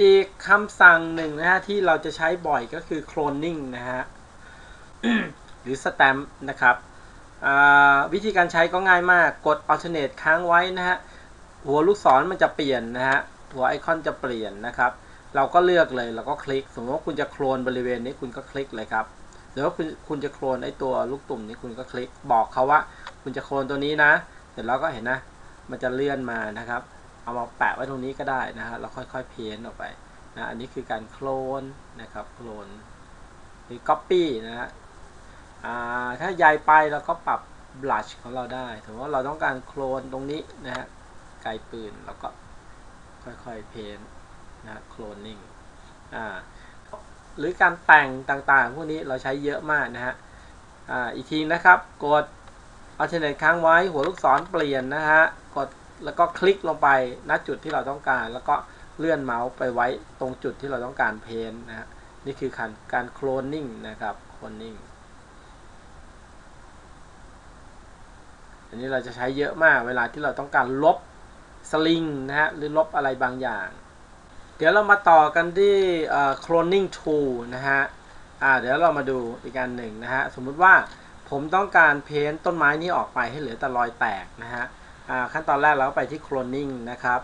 อีกคำสั่งหนึ่งนะฮะที่เราจะใช้บ่อยก็คือ cloning นะฮะหรือ stamp นะครับวิธีการใช้ก็ง่ายมากกด alternate ค้างไว้นะฮะหัวลูกศรมันจะเปลี่ยนนะฮะหัวไอคอนจะเปลี่ยนนะครับ เราก็เลือกเลยแล้วก็คลิก สมมติว่าคุณจะโคลนบริเวณนี้คุณก็คลิกเลยครับหรือว่าคุณคุณจะโคลนไอตัวลูกตุ่มนี้คุณก็คลิกบอกเขาว่า คุณจะโคลนตัวนี้นะ เสร็จแล้วก็เห็นนะ มันจะเลื่อนมานะครับ เอามาแปะไว้ตรงนี้ก็ได้นะฮะเราค่อยๆเพ้นออกไปนะอันนี้คือการโคลนนะครับโคลนหรือ Copy นะฮะถ้าใหญ่ไปเราก็ปรับบลัชของเราได้ถือว่าเราต้องการโคลนตรงนี้นะฮะไกลปืนเราก็ค่อยๆเพ้นนะโคลนนิ่งอ่าหรือการแต่งต่างๆ พวกนี้เราใช้เยอะมากนะฮะอ่าอีกทีนะครับ กด alternate ค้างไว้หัวลูกศรเปลี่ยนนะฮะ แล้วก็คลิกลงไปณจุดที่เราต้องการ แล้วก็เลื่อนเมาส์ไปไว้ตรงจุดที่เราต้องการเพ้นนะฮะนี่คือการการโคลนนิ่งนะครับโคลนนิ่งอันนี้เราจะใช้เยอะมากเวลาที่เราต้องการลบสลิงนะฮะหรือลบอะไรบางอย่าง เดี๋ยวเรามาต่อกันที่ cloning tool นะฮะอ่าเดี๋ยวเรามาดูอีกการหนึ่งนะฮะสมมุติว่าผมต้องการเพ้นต้นไม้นี้ออกไปให้เหลือแต่รอยแตกนะฮะ ขั้นตอนแรกเราก็ไปที่ cloning นะครับ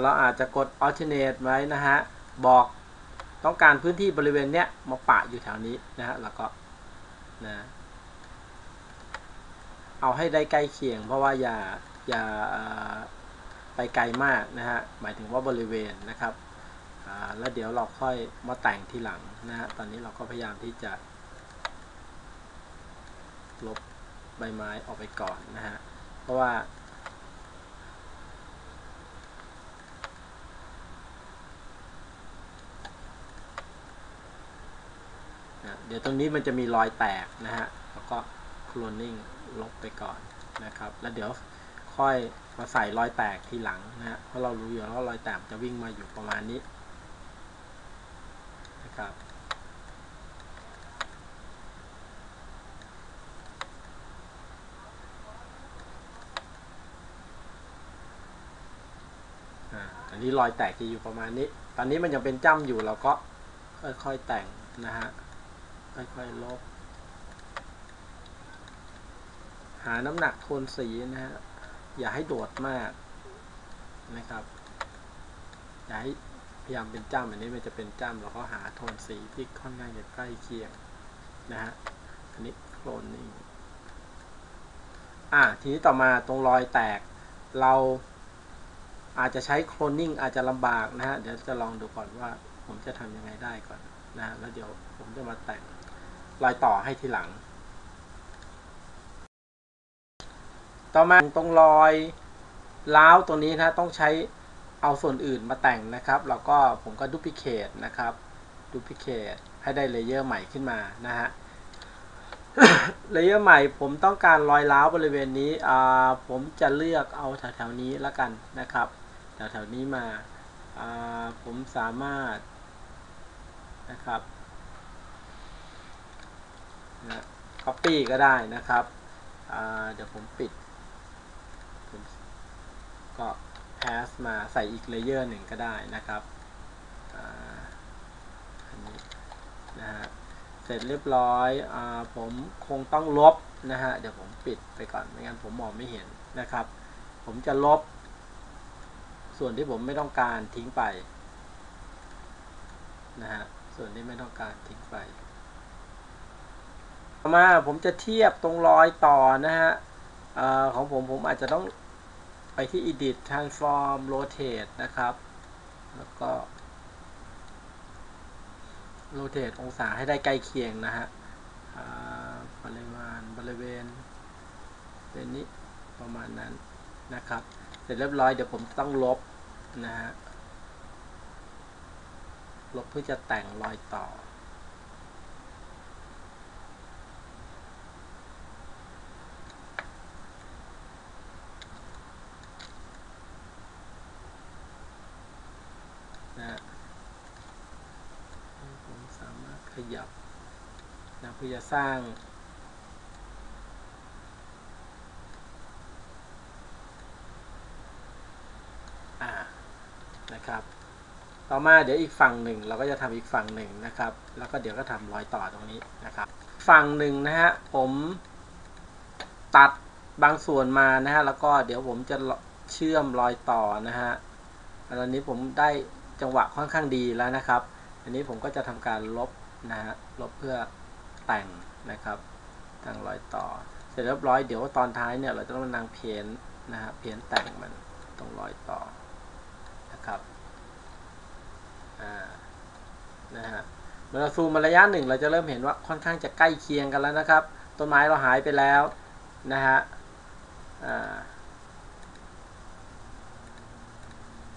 เราอาจจะกด alternate ไว้นะฮะ บอกต้องการพื้นที่บริเวณเนี้ยมาปะอยู่แถวนี้นะฮะ แล้วก็นะเอาให้ได้ใกล้เคียง เพราะว่าอย่าอย่าไปไกลมากนะฮะ หมายถึงว่าบริเวณนะครับ แล้วเดี๋ยวเราค่อยมาแต่งทีหลังนะฮะ ตอนนี้เราก็พยายามที่จะ ลบใบไม้ออกไปก่อนนะฮะ เพราะว่า เดี๋ยวตรงนี้มันจะมีรอยแตกนะฮะ แล้วก็ cloning ลบไปก่อนนะครับ แล้วเดี๋ยวค่อยมาใส่รอยแตกทีหลังนะฮะ เพราะเรารู้อยู่แล้วรอยแตกจะวิ่งมาอยู่ประมาณนี้นะครับอันนี้รอยแตกจะอยู่ประมาณนี้ ตอนนี้มันยังเป็นจ้ำอยู่เราก็ค่อยๆแต่งนะฮะ ค่อยๆลบ หาน้ำหนักโทนสีนะฮะ อย่าให้โดดมากนะครับ อย่าให้พยายามเป็นจ้ำอันนี้มันจะเป็นจ้ำเราก็หาโทนสีที่ค่อนข้างจะใกล้เคียงนะฮะ อันนี้โคลนนิ่งอ่าทีนี้ต่อมาตรงรอยแตก เราอาจจะใช้โคลนนิ่งอาจจะลำบากนะฮะ เดี๋ยวจะลองดูก่อนว่าผมจะทำยังไงได้ก่อนนะแล้วเดี๋ยวผมจะมาแต่ง รอยต่อให้ทีหลัง ต่อมาตรงรอยล้าวตรงนี้นะต้องใช้เอาส่วนอื่นมาแต่งนะครับ แล้วก็ผมก็ดูพิเคทนะครับดูพิเคทให้ได้เลเยอร์ใหม่ขึ้นมานะฮะเลเยอร์ใหม่ผมต้องการรอยล้าวบริเวณนี้ผมจะเลือกเอาแถวๆนี้แล้วกันนะครับแถวๆนี้มาผมสามารถนะครับ นะ copy ก็ได้นะครับเดี๋ยวผมปิด ก็ pass มาใส่อีกเลเยอร์หนึ่งก็ได้นะครับอันนี้นะฮะเสร็จเรียบร้อยอผมคงต้องลบนะฮะเดี๋ยวผมปิดไปก่อนไม่งั้นผมมองไม่เห็นนะครับ ผมจะลบ ส่วนที่ผมไม่ต้องการทิ้งไปนะฮะส่วนที่ไม่ต้องการทิ้งไป ต่อมาผมจะเทียบตรงรอยต่อนะฮะอของผมผมอาจจะต้องไปที่ edit transform rotate นะครับ แล้วก็ rotate องศาให้ได้ใกล้เคียงนะฮะปริมาณบริเวณเป็นนี้ประมาณนั้นนะครับ เสร็จเรียบร้อยเดี๋ยวผมต้องลบนะฮะลบเพื่อจะแต่งรอยต่อนะผมสามารถ ขยับนะเพื่อจะสร้างอ่านะครับ ต่อมาเดี๋ยวอีกฝั่งหนึ่งเราก็จะทำอีกฝั่งหนึ่งนะครับ แล้วก็เดี๋ยวก็ทำรอยต่อตรงนี้นะครับ ฝั่งหนึ่งนะฮะผมตัดบางส่วนมานะฮะแล้วก็เดี๋ยวผมจะเชื่อมรอยต่อนะฮะตอนนี้ผมได้จังหวะค่อนข้างดีแล้วนะครับ อันนี้ผมก็จะทำการลบ นะฮะลบเพื่อแต่งนะครับแต่งรอยต่อ เสร็จเรียบร้อยเดี๋ยวตอนท้ายเนี่ยเราจะต้องมานางเพียนนะฮะเพียนแต่งมันตรงรอยต่อนะครับอ่านะฮะเมื่อเราซูมมาระยะหนึ่งเราจะเริ่มเห็นว่าค่อนข้างจะใกล้เคียงกันแล้วนะครับ ต้นไม้เราหายไปแล้วนะฮะอ่า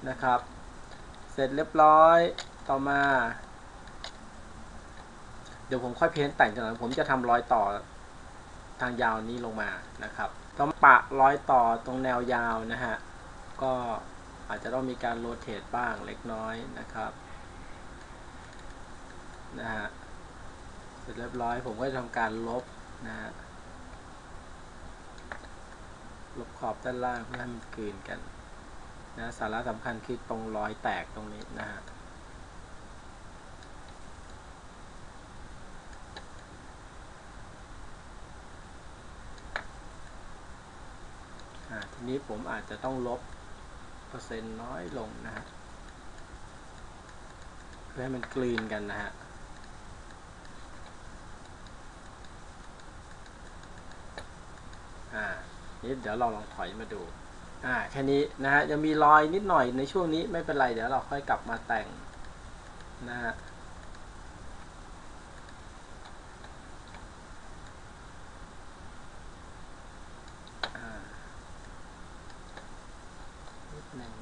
นะครับ เสร็จเรียบร้อยต่อมา เดี๋ยวผมค่อยเพ้นแต่งจากนั้นผมจะทำรอยต่อทางยาวนี้ลงมานะครับต้องปะรอยต่อตรงแนวยาวนะฮะ ก็อาจจะต้องมีการโรเตทบ้างเล็กน้อยนะครับนะฮะเสร็จเรียบร้อยผมก็จะทำการลบนะฮะลบขอบด้านล่างเพื่อให้มันกลืนกันนะสาระสำคัญคือตรงรอยแตกตรงนี้นะฮะ ทีนี้ผมอาจจะต้องลบเปอร์เซ็นต์น้อยลงนะฮะเพื่อให้มันกลืนกันนะฮะอ่านี่เดี๋ยวเราลองถอยมาดูอ่าแค่นี้นะฮะยังมีรอยนิดหน่อยในช่วงนี้ไม่เป็นไร เดี๋ยวเราค่อยกลับมาแต่งนะฮะ อ่า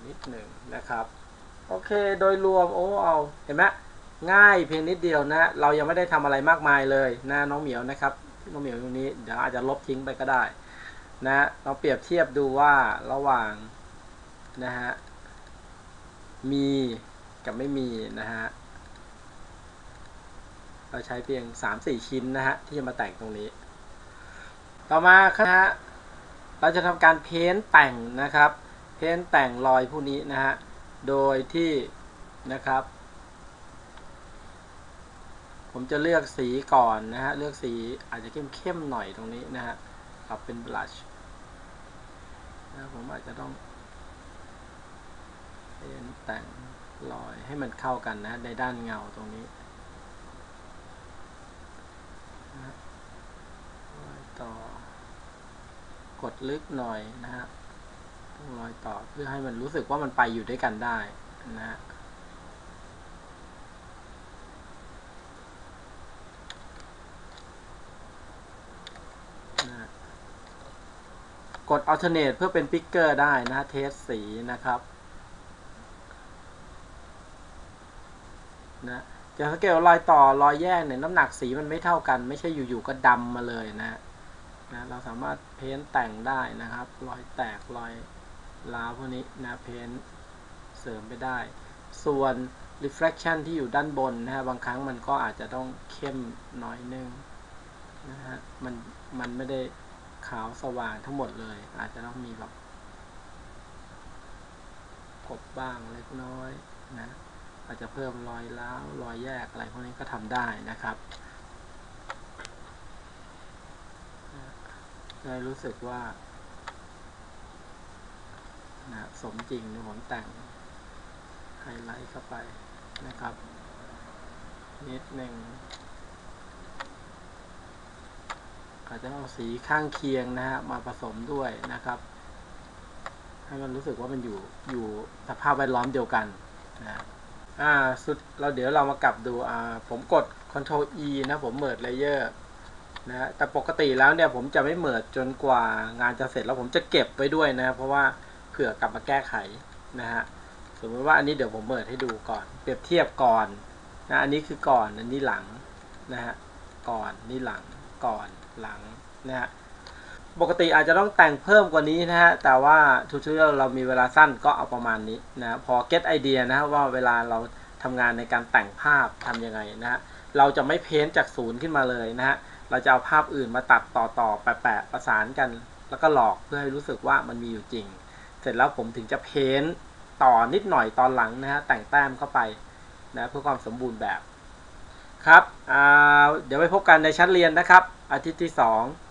นิด หนึ่งนะครับโอเคโดยรวมโอ้เอาเห็นไหมง่ายเพียงนิดเดียวนะ เรายังไม่ได้ทำอะไรมากมายเลยนะน้องเหมียวนะครับน้องเหมียวตรงนี้เดี๋ยวอาจจะลบทิ้งไปก็ได้นะเราเปรียบเทียบดูว่าระหว่างนะฮะมีกับไม่มีนะฮะเราใช้เพียง 3-4 ชิ้นนะฮะที่จะมาแต่งตรงนี้ ต่อมาครับนะฮะเราจะทำการเพ้นแต่งนะครับ เพ้นแต่งรอยพวกนี้นะฮะ โดยที่นะครับ ผมจะเลือกสีก่อนนะฮะ เลือกสีอาจจะเข้มๆหน่อยตรงนี้นะฮะปรับเป็นบลัชนะผมอาจจะต้องเพ้นแต่งรอยให้มันเข้ากันนะในด้านเงาตรงนี้นะรอยต่อกดลึกหน่อยนะฮะต้อง รอยต่อเพื่อให้มันรู้สึกว่ามันไปอยู่ด้วยกันได้นะฮะกด alternate เพื่อเป็นปิกเกอร์ได้นะฮะเทสสีนะครับนะจะสังเกตรอยต่อรอยแยกเนี่ยน้ำหนักสีมันไม่เท่ากัน ไม่ใช่อยู่ๆก็ดำมาเลยนะนะ เราสามารถเพ้นแต่งได้นะครับ รอยแตกรอย ล้าพวกนี้นะเพนเสริมไปได้ ส่วน reflection ที่อยู่ด้านบนนะฮะบางครั้งมันก็อาจจะต้องเข้มน้อยนึงนะฮะมันมันไม่ได้ขาวสว่างทั้งหมดเลย อาจจะต้องมีแบบกบบ้างเล็กน้อยนะอาจจะเพิ่มรอยล้าวรอยแยกอะไรพวกนี้ก็ทำได้นะครับได้รู้สึกว่า นะสมจริงนะผมแต่งไฮไลท์เข้าไปนะครับ นิดหนึ่งอาจจะเอาสีข้างเคียงนะฮะมาผสมด้วยนะครับ ให้มันรู้สึกว่ามันอยู่อยู่สภาพแวดล้อมเดียวกันนะอ่าสุดเราเดี๋ยวเรามากลับดูอ่าผมกด Ctrl E นะผมเมิดเลเยอร์นะแต่ปกติแล้วเนี่ยผมจะไม่เมิดจนกว่างานจะเสร็จแล้วผมจะเก็บไว้ด้วยนะ เพราะว่า เผื่อกลับมาแก้ไขนะฮะสมมติว่าอันนี้เดี๋ยวผมเมิดให้ดูก่อน เปรียบเทียบก่อนนะอันนี้คือก่อนอันนี้หลังนะฮะก่อนนี่หลังก่อนหลังนะฮะปกติอาจจะต้องแต่งเพิ่มกว่านี้นะฮะแต่ว่าทูตอเรามีเวลาสั้นก็เอาประมาณนี้นะพอ get ไอเดียนะว่าเวลาเราทำงานในการแต่งภาพทำยังไงนะฮะเราจะไม่เพ้นจากศูนย์ขึ้นมาเลยนะฮะเราจะเอาภาพอื่นมาตัดต่อต่อแปะแปะประสานกัน แล้วก็หลอกเพื่อให้รู้สึกว่ามันมีอยู่จริง สร็จแล้วผมถึงจะเพ้นต่อนิดหน่อยตอนหลังนะฮะแต่งแต้มเข้าไปนะเพื่อความสมบูรณ์แบบครับเดี๋ยวไปพบกันในชั้นเรียนนะครับ อาทิตย์ที่ 2